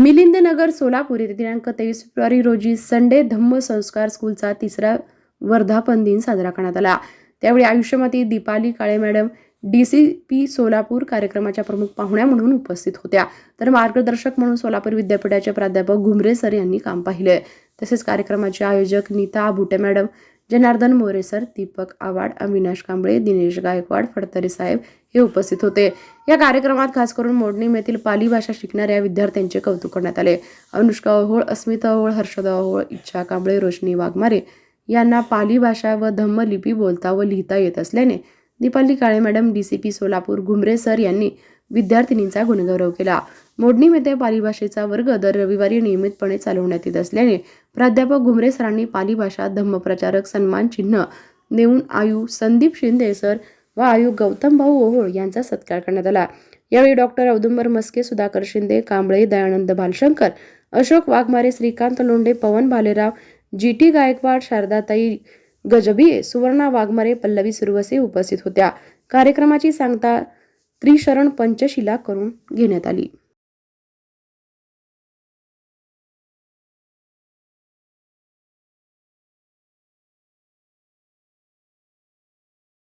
मिलिंदनगर सोलापूर येथे दिनांक तेवीस फेब्रुवारी रोजी संडे धम्म संस्कार स्कूलचा तिसरा वर्धापन दिन साजरा करण्यात आला. त्यावेळी आयुष्यमती Deepali Kale madam D C P Solapur कार्यक्रमाच्या प्रमुख पाहुण्या म्हणून उपस्थित होत्या. तर मार्गदर्शक म्हणून सोलापूर विद्यापीठाचे प्राध्यापक घुमरे सर यांनी काम पाहिले. तसेच कार्यक्रमाचे आयोजक नीता भुटे मॅडम जनार्दन मोरे सर दीपक आवाड अविनाश कांबळे दिनेश गायकवाड फडतरे साहेब हे उपस्थित होते. या कार्यक्रमात खास करून मोडणीम येथील पाली भाषा शिकणाऱ्या विद्यार्थ्यांचे कौतुक करण्यात आले. अनुष्का ओहोळ अस्मिता ओहोळ हर्षदा ओहोळ इच्छा कांबळे रोशनी वाघमारे यांना पाली भाषा व धम्म लिपी बोलता व लिहिता येत असल्याने Deepali Kale madam D C P Solapur Ghumare sir यांनी विद्यार्थिनींचा गुणगौरव केला. मोडणीमध्ये पाली भाषेचा वर्ग दर रविवारी नियमितपणे चालवण्यात येत असल्याने प्राध्यापक घुमरे सरांनी पाली भाषा धम्मप्रचारक सन्मान चिन्ह नेऊन आयु संदीप शिंदे सर व आयु गौतम भाऊ ओहोळ यांचा सत्कार करण्यात आला. यावेळी doctor Audumbar Maske Sudhakar Shinde Kamble Dayanand Bhalshankar Ashok Waghmare Shrikant Londhe Pawan Bhalerao G T Gaikwad शारदाताई गजबी सुवर्णा वाघमारे पल्लवी सुरवसे उपस्थित होत्या. कार्यक्रमाची सांगता त्रिशरण पंचशिला करून घेण्यात आली.